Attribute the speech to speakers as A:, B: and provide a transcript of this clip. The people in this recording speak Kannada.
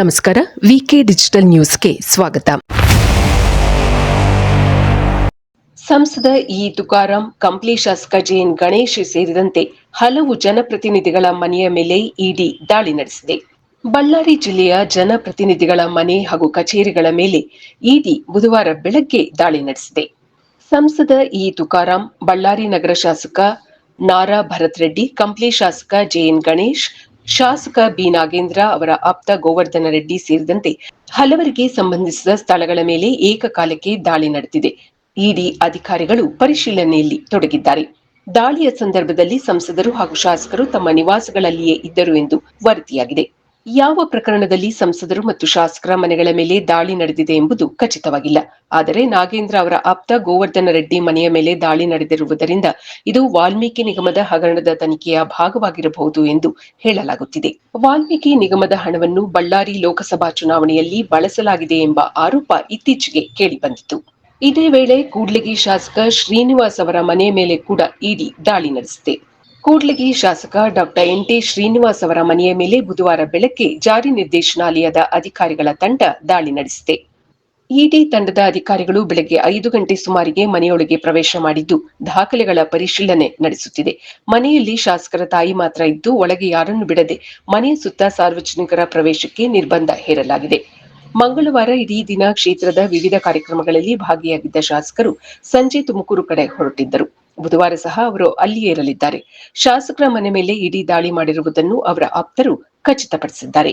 A: ನಮಸ್ಕಾರ. ವಿಕೆ ಡಿಜಿಟಲ್ ನ್ಯೂಸ್ಗೆ ಸ್ವಾಗತ. ಸಂಸದ ಇ ತುಕಾರಾಂ, ಕಂಪ್ಲಿ ಶಾಸಕ ಜೆಎನ್ ಗಣೇಶ್ ಸೇರಿದಂತೆ ಹಲವು ಜನಪ್ರತಿನಿಧಿಗಳ ಮನೆಯ ಮೇಲೆ ಇಡಿ ದಾಳಿ ನಡೆಸಿದೆ. ಬಳ್ಳಾರಿ ಜಿಲ್ಲೆಯ ಜನಪ್ರತಿನಿಧಿಗಳ ಮನೆ ಹಾಗೂ ಕಚೇರಿಗಳ ಮೇಲೆ ಇಡಿ ಬುಧವಾರ ಬೆಳಗ್ಗೆ ದಾಳಿ ನಡೆಸಿದೆ. ಸಂಸದ ಇ ತುಕಾರಾಂ, ಬಳ್ಳಾರಿ ನಗರ ಶಾಸಕ ನಾರಾ ಭರತ್ ರೆಡ್ಡಿ, ಕಂಪ್ಲಿ ಶಾಸಕ ಜೆಎನ್ ಗಣೇಶ್ ಶಾಸಕ ಬಿ ನಾಗೇಂದ್ರ ಅವರ ಆಪ್ತ ಗೋವರ್ಧನ ರೆಡ್ಡಿ ಸೇರಿದಂತೆ ಹಲವರಿಗೆ ಸಂಬಂಧಿಸಿದ ಸ್ಥಳಗಳ ಮೇಲೆ ಏಕಕಾಲಕ್ಕೆ ದಾಳಿ ನಡೆದಿದೆ. ಇಡಿ ಅಧಿಕಾರಿಗಳು ಪರಿಶೀಲನೆಯಲ್ಲಿ ತೊಡಗಿದ್ದಾರೆ. ದಾಳಿಯ ಸಂದರ್ಭದಲ್ಲಿ ಸಂಸದರು ಹಾಗೂ ಶಾಸಕರು ತಮ್ಮ ನಿವಾಸಗಳಲ್ಲಿಯೇ ಇದ್ದರು ಎಂದು ವರದಿಯಾಗಿದೆ. ಯಾವ ಪ್ರಕರಣದಲ್ಲಿ ಸಂಸದರು ಮತ್ತು ಶಾಸಕರ ಮನೆಗಳ ಮೇಲೆ ದಾಳಿ ನಡೆದಿದೆ ಎಂಬುದು ಖಚಿತವಾಗಿಲ್ಲ. ಆದರೆ ನಾಗೇಂದ್ರ ಅವರ ಆಪ್ತ ಗೋವರ್ಧನ ರೆಡ್ಡಿ ಮನೆಯ ಮೇಲೆ ದಾಳಿ ನಡೆದಿರುವುದರಿಂದ ಇದು ವಾಲ್ಮೀಕಿ ನಿಗಮದ ಹಗರಣದ ತನಿಖೆಯ ಭಾಗವಾಗಿರಬಹುದು ಎಂದು ಹೇಳಲಾಗುತ್ತಿದೆ. ವಾಲ್ಮೀಕಿ ನಿಗಮದ ಹಣವನ್ನು ಬಳ್ಳಾರಿ ಲೋಕಸಭಾ ಚುನಾವಣೆಯಲ್ಲಿ ಬಳಸಲಾಗಿದೆ ಎಂಬ ಆರೋಪ ಇತ್ತೀಚೆಗೆ ಕೇಳಿಬಂದಿತು ಇದೇ ವೇಳೆ ಕೂಡ್ಲಿಗಿ ಶಾಸಕ ಶ್ರೀನಿವಾಸ್ ಅವರ ಮನೆ ಮೇಲೆ ಕೂಡ ಇಡಿ ದಾಳಿ ನಡೆಸಿದೆ. ಕೂಡ್ಲಿಗಿ ಶಾಸಕ ಡಾಕ್ಟರ್ ಎನ್ ಟಿ ಶ್ರೀನಿವಾಸ್ ಅವರ ಮನೆಯ ಮೇಲೆ ಬುಧವಾರ ಬೆಳಗ್ಗೆ ಜಾರಿ ನಿರ್ದೇಶನಾಲಯದ ಅಧಿಕಾರಿಗಳ ತಂಡ ದಾಳಿ ನಡೆಸಿದೆ. ಇಡಿ ತಂಡದ ಅಧಿಕಾರಿಗಳು ಬೆಳಗ್ಗೆ ಐದು ಗಂಟೆ ಸುಮಾರಿಗೆ ಮನೆಯೊಳಗೆ ಪ್ರವೇಶ ಮಾಡಿದ್ದು, ದಾಖಲೆಗಳ ಪರಿಶೀಲನೆ ನಡೆಸುತ್ತಿದೆ. ಮನೆಯಲ್ಲಿ ಶಾಸಕರ ತಾಯಿ ಮಾತ್ರ ಇದ್ದು, ಒಳಗೆ ಯಾರನ್ನು ಬಿಡದೆ ಮನೆಯ ಸುತ್ತ ಸಾರ್ವಜನಿಕರ ಪ್ರವೇಶಕ್ಕೆ ನಿರ್ಬಂಧ ಹೇರಲಾಗಿದೆ. ಮಂಗಳವಾರ ಇಡೀ ದಿನ ಕ್ಷೇತ್ರದ ವಿವಿಧ ಕಾರ್ಯಕ್ರಮಗಳಲ್ಲಿ ಭಾಗಿಯಾಗಿದ್ದ ಶಾಸಕರು ಸಂಜೆ ತುಮಕೂರು ಕಡೆ ಹೊರಟಿದ್ದರು. ಬುಧವಾರ ಸಹ ಅವರು ಅಲ್ಲಿಯೇ ಇರಲಿದ್ದಾರೆ. ಶಾಸಕರ ಮನೆ ಮೇಲೆ ಇಡೀ ದಾಳಿ ಮಾಡಿರುವುದನ್ನು ಅವರ ಆಪ್ತರು ಖಚಿತಪಡಿಸಿದ್ದಾರೆ.